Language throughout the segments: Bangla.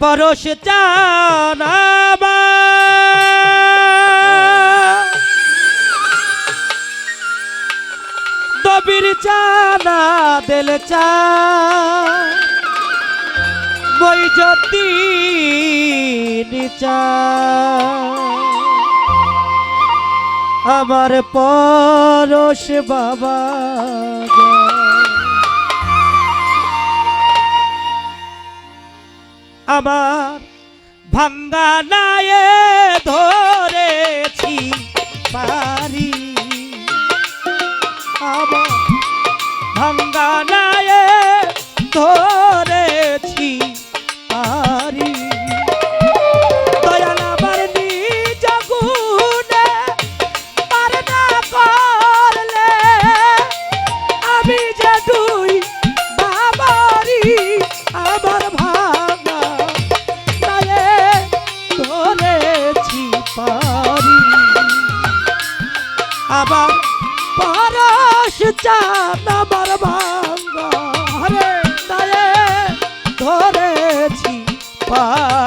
পরশ চানাবা দবির চানা দিল চা। বই যদি নিচা আমার পরশ বাবা আমার ভাঙ্গা নায়ে ধরেছি পারি আমার ভাঙ্গা নায়ে ধরেছি ধরেছি পারি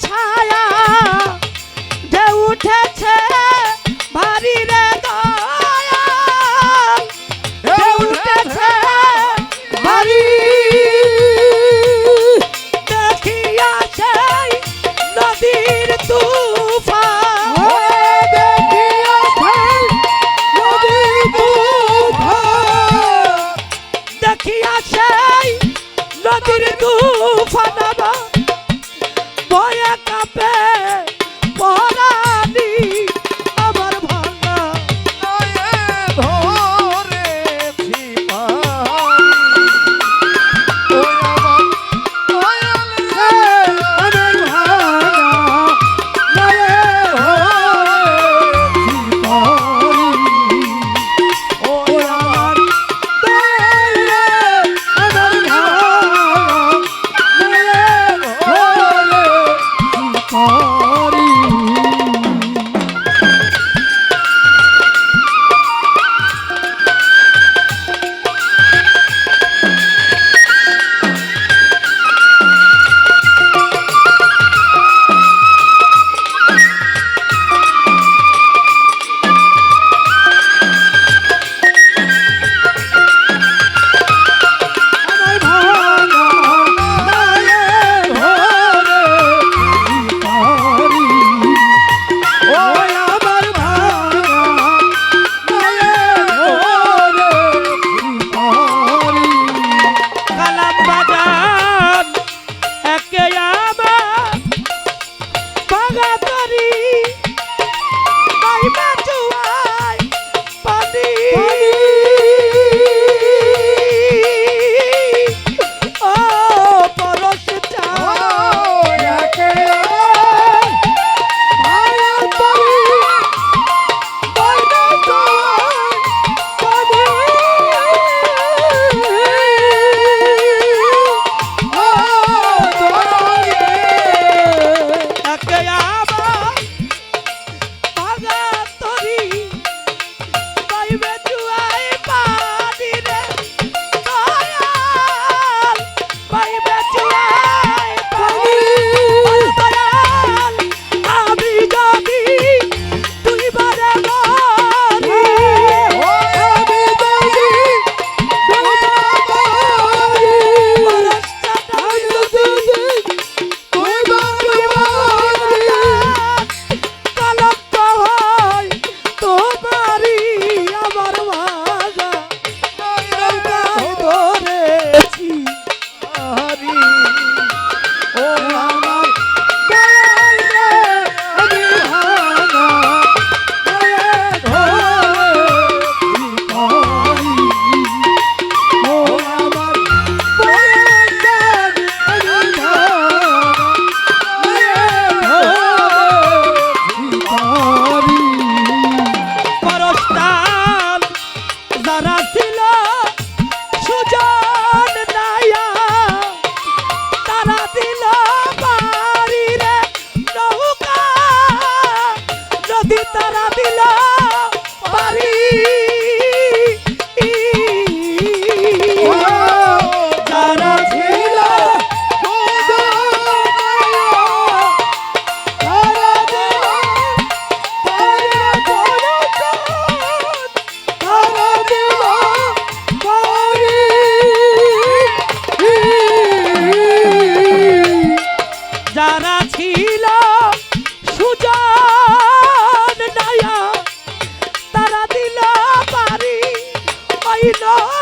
time. you know.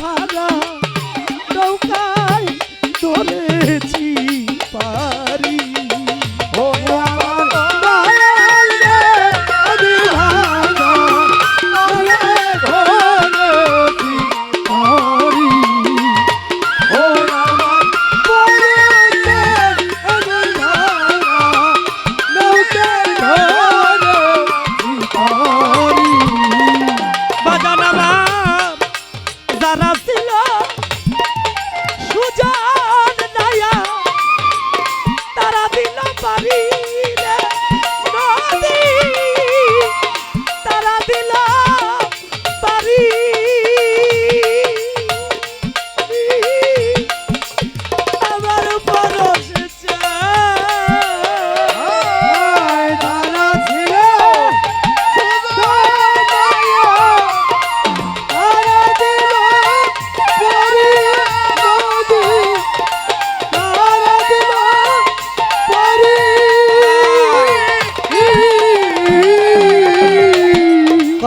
ভাই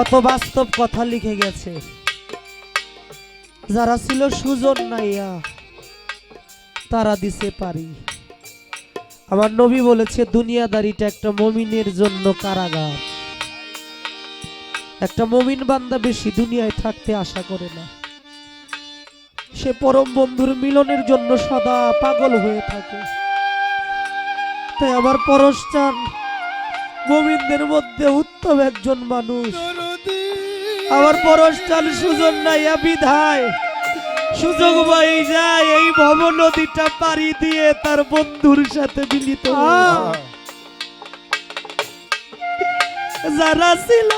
কত বাস্তব কথা লিখে গেছে। যারা ছিল সুজন নাইয়া, তারা দিছে পারি। আমার নবী বলেছে, দুনিয়াদারিটা একটা মমিনের জন্য কারাগার। একটা মমিন বান্দা বেশি দুনিয়ায় থাকতে আশা করে না। সে পরম বন্ধুর মিলনের জন্য সদা পাগল হয়ে থাকে। তাই আমার পরশ চান মমিনদের মধ্যে উত্তম একজন মানুষ। আমার পরশটাল সুযোগ নাইয়া বিধায়। সুযোগ পাই যায় এই ভব নদীটা পাড়ি দিয়ে তার বন্ধুর সাথে মিলিত যারা ছিল